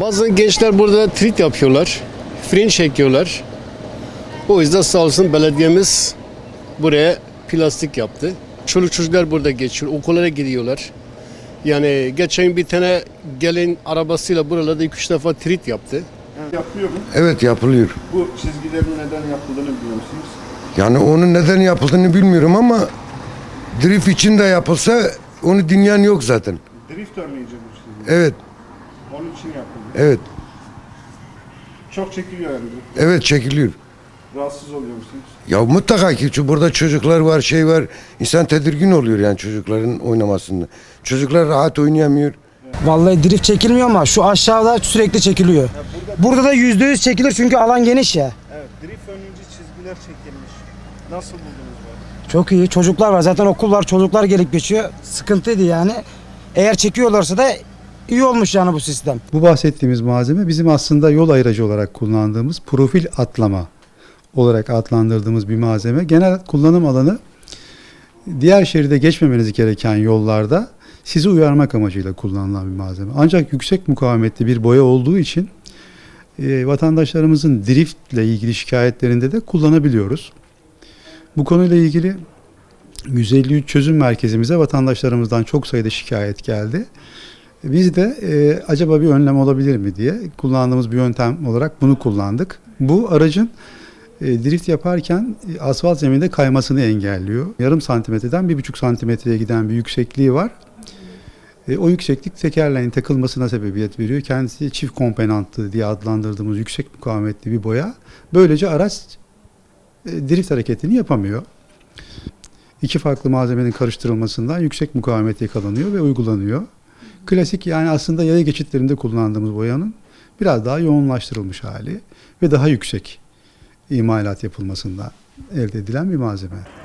Bazı gençler burada trit yapıyorlar. Fren çekiyorlar. O yüzden sağ olsun belediyemiz buraya plastik yaptı. Çoluk çocuklar burada geçiyor. Okullara gidiyorlar. Yani geçen bir tane gelin arabasıyla buralarda 2-3 defa trit yaptı. Yapıyor mu? Evet yapılıyor. Bu çizgilerin neden yapıldığını biliyor musunuz? Yani onun neden yapıldığını bilmiyorum ama drift için de yapılsa onu dinleyen yok zaten. Drift önleyici bu çizgi. Evet, Onun için yapıldı. evet, Çok çekiliyor yani. evet çekiliyor. Rahatsız oluyor musunuz? Ya mutlaka ki çünkü burada çocuklar var, şey var. İnsan tedirgin oluyor yani çocukların oynamasında. Çocuklar rahat oynayamıyor. Vallahi drift çekilmiyor ama şu aşağıda sürekli çekiliyor. Burada da yüzde yüz çekilir çünkü alan geniş ya. Evet. Drift önleyici çizgiler çekilmiş. Nasıl buldunuz bunu? Çok iyi. Çocuklar var. Zaten okul var. Çocuklar gelip geçiyor. Sıkıntıydı yani. Eğer çekiyorlarsa da iyi olmuş yani bu sistem. Bu bahsettiğimiz malzeme bizim aslında yol ayırıcı olarak kullandığımız profil atlama olarak adlandırdığımız bir malzeme. Genel kullanım alanı diğer şeride geçmemeniz gereken yollarda sizi uyarmak amacıyla kullanılan bir malzeme. Ancak yüksek mukavemetli bir boya olduğu için e, vatandaşlarımızın driftle ilgili şikayetlerinde de kullanabiliyoruz. Bu konuyla ilgili 153 çözüm merkezimize vatandaşlarımızdan çok sayıda şikayet geldi. Biz de e, acaba bir önlem olabilir mi diye kullandığımız bir yöntem olarak bunu kullandık. Bu aracın e, drift yaparken e, asfalt zeminde kaymasını engelliyor. Yarım santimetreden bir buçuk santimetreye giden bir yüksekliği var. E, o yükseklik tekerleğin takılmasına sebebiyet veriyor. Kendisi çift komponentli diye adlandırdığımız yüksek mukavemetli bir boya. Böylece araç e, drift hareketini yapamıyor. İki farklı malzemenin karıştırılmasından yüksek mukavemet yakalanıyor ve uygulanıyor. Klasik yani aslında yaya geçitlerinde kullandığımız boyanın biraz daha yoğunlaştırılmış hali ve daha yüksek imalat yapılmasında elde edilen bir malzeme.